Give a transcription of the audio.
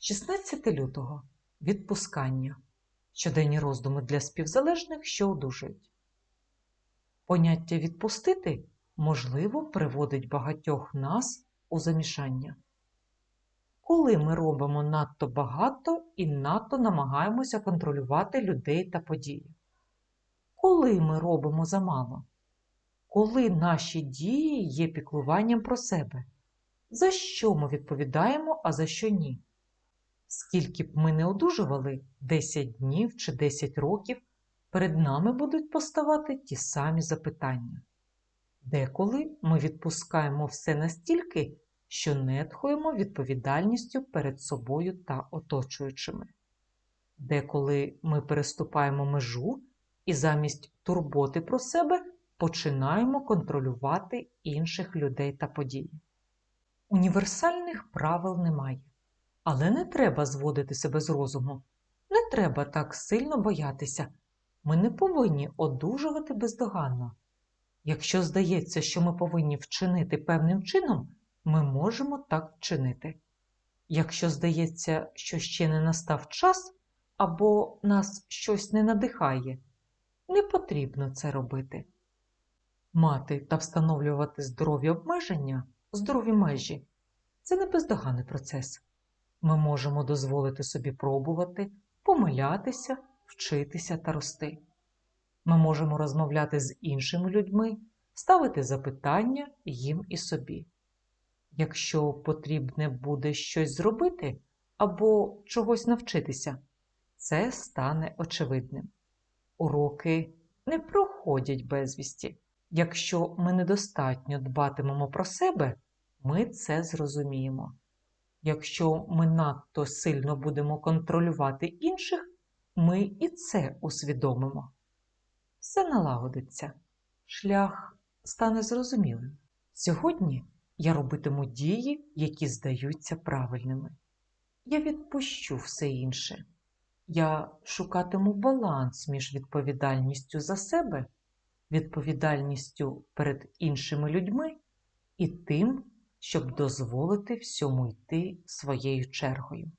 16 лютого. Відпускання. Щоденні роздуми для співзалежних, що одужують. Поняття відпустити можливо приводить багатьох нас у замішання. Коли ми робимо надто багато і надто намагаємося контролювати людей та події. Коли ми робимо замало. Коли наші дії є піклуванням про себе. За що ми відповідаємо, а за що ні? Скільки б ми не одужували 10 днів чи 10 років, перед нами будуть поставати ті самі запитання. Деколи ми відпускаємо все настільки, що нетхуємо відповідальністю перед собою та оточуючими. Деколи ми переступаємо межу і замість турботи про себе починаємо контролювати інших людей та події. Універсальних правил немає. Але не треба зводити себе з розуму. Не треба так сильно боятися. Ми не повинні одужувати бездоганно. Якщо здається, що ми повинні вчинити певним чином, ми можемо так вчинити. Якщо здається, що ще не настав час або нас щось не надихає, не потрібно це робити. Мати та встановлювати здорові обмеження, здорові межі це не бездоганний процес. Ми можемо дозволити собі пробувати, помилятися, вчитися та рости. Ми можемо розмовляти з іншими людьми, ставити запитання їм і собі. Якщо потрібне буде щось зробити або чогось навчитися, це стане очевидним. Уроки не проходять безвісті. Якщо ми недостатньо дбатимемо про себе, ми це зрозуміємо. Якщо ми надто сильно будемо контролювати інших, ми і це усвідомимо. Все налагодиться, шлях стане зрозумілим. Сьогодні я робитиму дії, які здаються правильними. Я відпущу все інше. Я шукатиму баланс між відповідальністю за себе, відповідальністю перед іншими людьми і тим, щоб дозволити всьому йти своєю чергою.